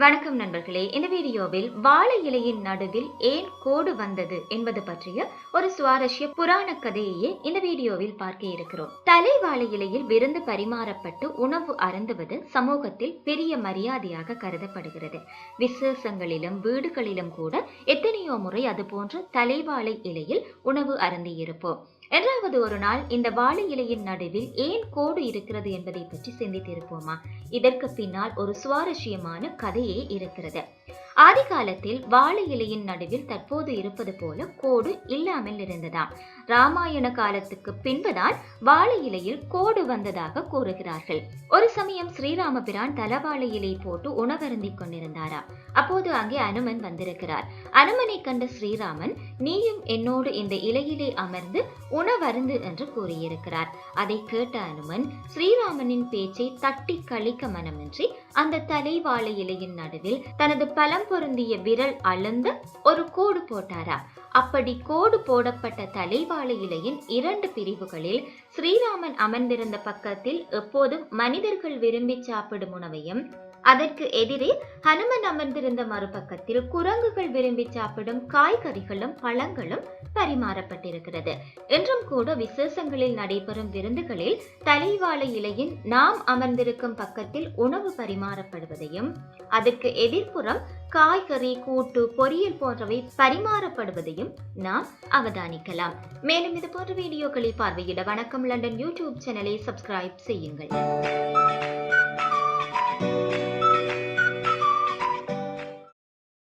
வணக்கம் நண்பர்களே. இந்த வீடியோவில் வாழை இலையின் நடுவில் ஏன் கோடு வந்தது என்பது பற்றிய ஒரு சுவாரஸ்ய புராண கதையையே இந்த வீடியோவில் பார்க்க இருக்கிறோம். தலை வாழை இலையில் விருந்து பரிமாறப்பட்டு உணவு அருந்துவது சமூகத்தில் பெரிய மரியாதையாக கருதப்படுகிறது. விசேஷங்களிலும் வீடுகளிலும் கூட எத்தனையோ முறை அது போன்ற தலைவாழை இலையில் உணவு அருந்தியிருப்போம். என்றாவது ஒரு நாள் இந்த வாழை இலையின் நடுவில் ஏன் கோடு இருக்கிறது என்பதை பற்றி சிந்தித்திருப்போமா? இதற்கு பின்னால் ஒரு சுவாரஸ்யமான கதையே இருக்கிறது. ஆதி காலத்தில் வாழை இலையின் நடுவில் தற்போது இருப்பது போல கோடு இல்லாமல் இருந்ததாம். ராமாயண காலத்துக்கு பின்புதான் வாழை இலையில் கோடு வந்ததாக கூறுகிறார்கள். ஒரு சமயம் ஸ்ரீராமபிரான் தலவாழை இலை போட்டு உணவருந்தி கொண்டிருந்தாராம். அப்போது அங்கே அனுமன் வந்திருக்கிறார். அனுமனை கண்ட ஸ்ரீராமன் நீயும் என்னோடு இந்த இலையிலே அமர்ந்து உணவருந்து என்று கூறியிருக்கிறார். அதை கேட்ட அனுமன் ஸ்ரீராமனின் பேச்சை தட்டி கழிக்க மனமின்றி அந்த தலைவாழை இலையின் நடுவில் தனது பலம் பொருந்திய விரல் அளந்து ஒரு கோடு போட்டாரா? அப்படி கோடு போடப்பட்ட தலைவாழை இலையின் இரண்டு பிரிவுகளில் ஸ்ரீராமன் அமர்ந்திருந்த பக்கத்தில் எப்போதும் மனிதர்கள் விரும்பி சாப்பிடும் உணவையும் அதற்கு எதிரே ஹனுமன் அமர்ந்திருந்த மறுபக்கத்தில் குரங்குகள் விரும்பி சாப்பிடும் காய்கறிகளும் பழங்களும் பரிமாறப்பட்டிருக்கிறது. என்றும் கூட விசேஷங்களில் நடைபெறும் விருந்துகளில் தலைவாழை இலையின் நாம் அமர்ந்திருக்கும் பக்கத்தில் உணவு பரிமாறப்படுவதையும் அதற்கு எதிர்ப்புறம் காய்கறி கூட்டு பொரியல் போன்றவை பரிமாறப்படுவதையும் நாம் அவதானிக்கலாம். மேலும் இது போன்ற வீடியோக்களை பார்வையிட வணக்கம். லண்டன் யூடியூப் சேனலை சப்ஸ்கிரைப் செய்யுங்கள்.